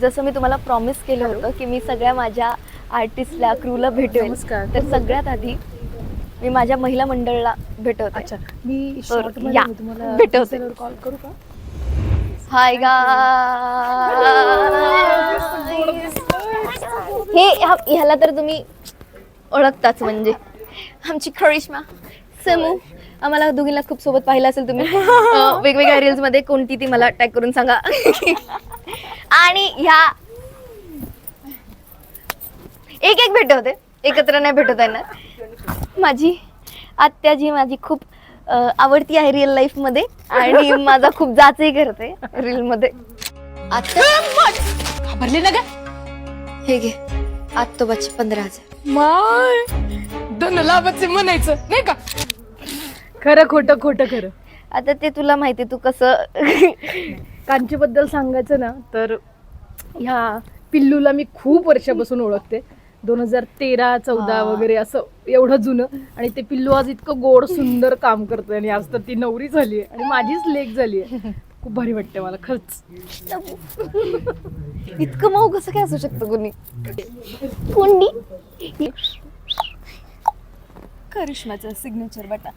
जसं मी तुम्हाला प्रॉमिस केलं होतं की मी सगळ्या माझ्या आर्टिस्टला क्रूला भेटेल. तर सगळ्यात आधी मी माझ्या महिला मंडळाला भेटवते. अच्छा. मी भेटवते. कॉल करू का? हाय गा हे ह्या- ह्याला तर तुम्ही ओळखताच म्हणजे. आमची करिश्मा समू. आम्हाला दोघींना खूप सोबत पाहिलं असेल तुम्ही. वेगवेगळ्या रील्समध्ये कोणती ती मला टॅग करून सांगा. आणि ह्या एक एक भेटवते एकत्र नाही भेटवता येणार माझी आत्या जी माझी खूप आवडती आहे रिअल लाईफमध्ये आणि माझा खूप जाचही करते रील मध्ये. आत्या. घाबरले ना ग? हे घे. आत्तोबाचे पंधरा हजार. माय धन लाभाचे म्हणायचं नाही का? खरं खोटं खोटं खरं. आता ते तुला माहिती तू कसं कांचीबद्दल सांगायचं ना तर ह्या पिल्लूला मी खूप वर्षापासून ओळखते. दोन हजार तेरा चौदा. वगैरे असं एवढं जुनं. आणि ते पिल्लू आज इतकं गोड सुंदर काम करतोय आणि आज तर ती नवरी झाली आणि माझीच लेख झाली खूप भारी वाटते मला खरंच. इतकं मऊ कसं काय असू शकतं कुणी कोणी? करिश्माचा सिग्नेचर बटा.